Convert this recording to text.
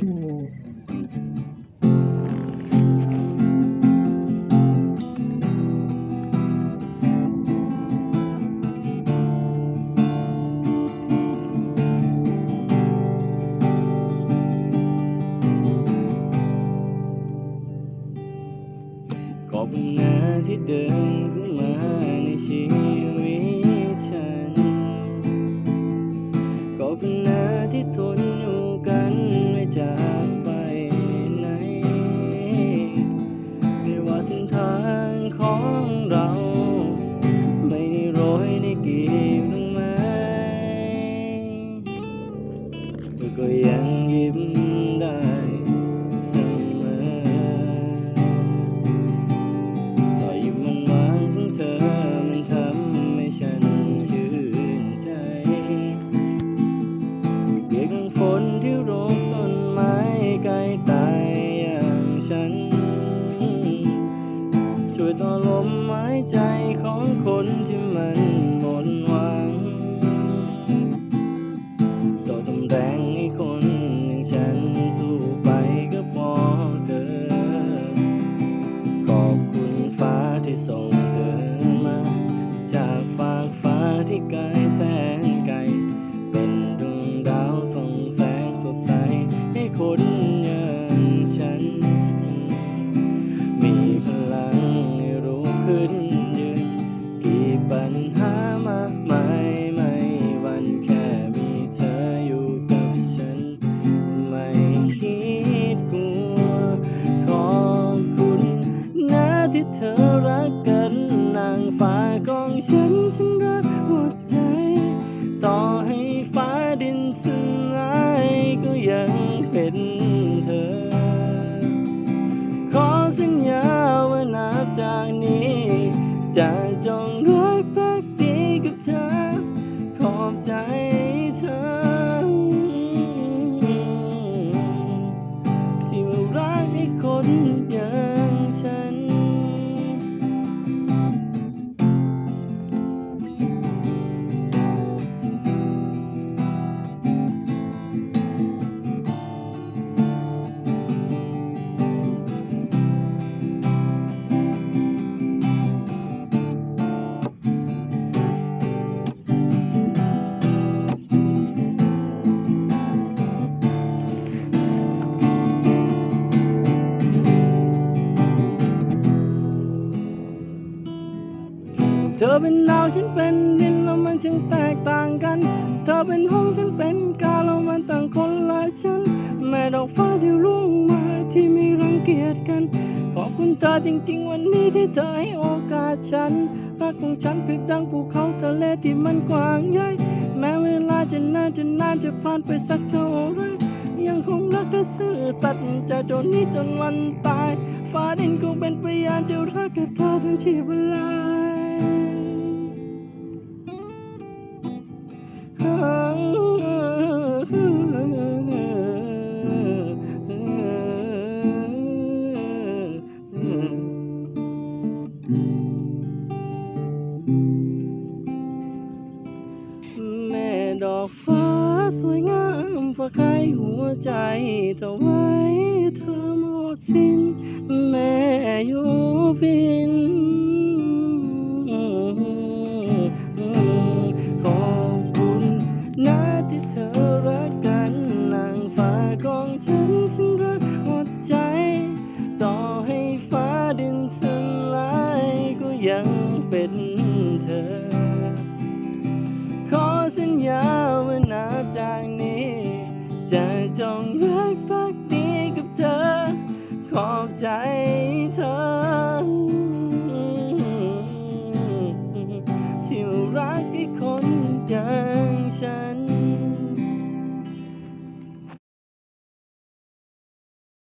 ขอบคุณนะที่เดิน ช่วยต่อลมหายใจของคนที่มันหมดหวังต่อตำแรงให้คนอย่างฉันสู้ไปก็พอเธอ ขอบคุณฟ้าที่ส่งเธอมา จากฟากฟ้าที่ไกล เธอรักกันนางฟ้าของฉันฉันรักหัวใจ ต่อให้ฟ้าดินสลายก็ยังเป็นเธอ ขอสัญญาว่านับจากนี้จะจงรั ธอเป็นดาวฉันเป็นดินแล้วมันช่างแตกต่างกัน เธอเป็นห้องฉันเป็นกาแล้วมันต่างคนละชั้นแม่ดอกฟ้าที่ร่วงมาที่ไม่รังเกียจกัน ขอบคุณเธอจริง ๆ วันนี้ที่เธอให้โอกาสฉัน รักของฉันเพียงดังภูเขาทะเลที่มันกว้างใหญ่แม้เวลาจะนานจะนานจะผ่านไปสักเท่าไรยังคงรักและซื่อสัตย์จะจนนี้จนวันตายฟ้าดินคงเป็นพยานจะรักกับเธอทั้งชีวิตเลย แม่ดอกฟ้าสวยงามฝากใครหัวใจเธอไว้เธอหมดสิ้น แม่อยู่พินขอบคุณนะที่เธอรักกันนางฟ้าของฉันฉันรักหมดใจ ต่อให้ฟ้าดินสลายก็ยังเป็นเธอ ขอสัญญาว่านับจากนี้ จะจงรักภักดีกับเธอ ขอบใจ